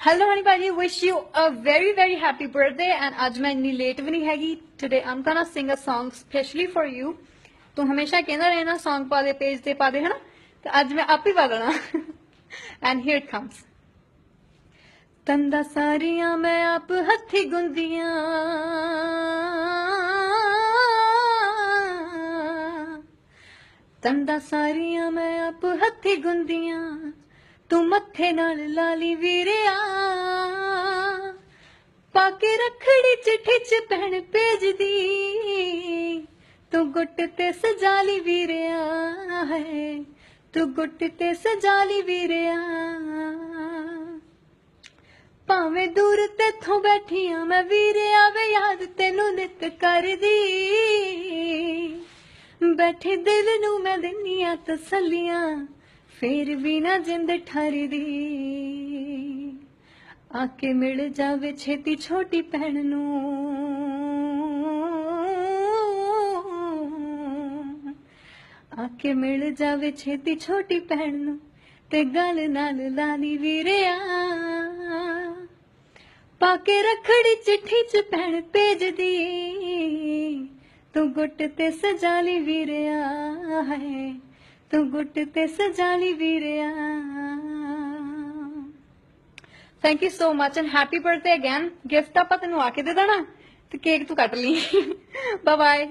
Hello ਹਨੀ ਭਾਜੀ wish you a very very happy birthday and ਅੱਜ ਮੈਂ ਇੰਨੀ ਲੇਟ ਵੀ ਨਹੀਂ ਹੈਗੀ today I'm gonna sing a Song specially for you ਤੂੰ ਹਮੇਸ਼ਾ ਕਹਿੰਦਾ ਰਹਿਣਾ ਸੌਂਗ ਪਾ ਦੇ ਪੇਜ ਤੇ ਪਾ ਦੇ ਹਨਾ ਤੇ ਅੱਜ ਮੈਂ ਆਪ ਹੀ ਪਾ ਦੇਣਾ ਐਂਡ ਹੇਅਰ ਇਟ ਕਮਸ ਤੰਦਾ ਸਾਰੀਆਂ ਮੈਂ ਆਪ ਹੱਥੀ ਗੁੰਦੀਆਂ ਤੰਦਾ ਸਾਰੀਆਂ ਮੈਂ ਆਪ ਹੱਥੀ ਗੁੰਦੀਆਂ ਤੂੰ ਮੱਥੇ ਨਾਲ ਲਾਲੀ ਵੀਰਿਆ। ਪਾ ਕੇ ਰਖੜੀ ਚਿੱਠੀ ਚ ਪੈਣ ਭੇਜਦੀ। ਤੂੰ ਗੁੱਟ ਤੇ ਸਜਾਲੀ ਵੀਰਿਆ ਹੈ। ਤੂੰ ਗੁੱਟ ਤੇ ਸਜਾਲੀ ਵੀਰਿਆ। ਭਾਵੇਂ ਦੂਰ ਤੇਥੋਂ ਬੈਠੀਆਂ ਮੈਂ ਵੀਰਿਆ ਵੇ, ਯਾਦ ਤੈਨੂੰ ਨਿਤ ਕਰਦੀ। ਬੈਠੇ ਦਿਲ ਨੂੰ ਮੈਂ ਦਿੰਨੀਆਂ ਤਸੱਲੀਆਂ। ਫੇਰ ਵੀ ਨਾ ਜਿੰਦ ਠਰਦੀ। ਆ ਕੇ ਮਿਲ ਜਾਵੇ ਛੇਤੀ ਛੋਟੀ ਭੈਣ ਨੂੰ। ਆ ਕੇ ਮਿਲ ਜਾਵੇ ਛੇਤੀ ਛੋਟੀ ਭੈਣ ਨੂੰ ਤੇ ਗੱਲ ਨਾਲ ਲਾਲੀ ਵੀਰਿਆ। ਪਾ ਕੇ ਰਖੜੀ ਚਿੱਠੀ ਚ ਭੈਣ ਭੇਜਦੀ, ਤੂੰ ਗੁੱਟ ਤੇ ਸਜਾਲੀ ਵੀਰਿਆ ਹੈ। ਤੂੰ ਗੁੱਟ ਤੇ ਸਜਾਲੀ ਵੀਰਿਆ। Thank you so much and happy birthday again gift ਆਪਾਂ ਤੈਨੂੰ ਆ ਕੇ ਦੇ ਦੇਣਾ ਤੇ ਕੇਕ ਤੂੰ ਕੱਟ ਲਈ। Bye bye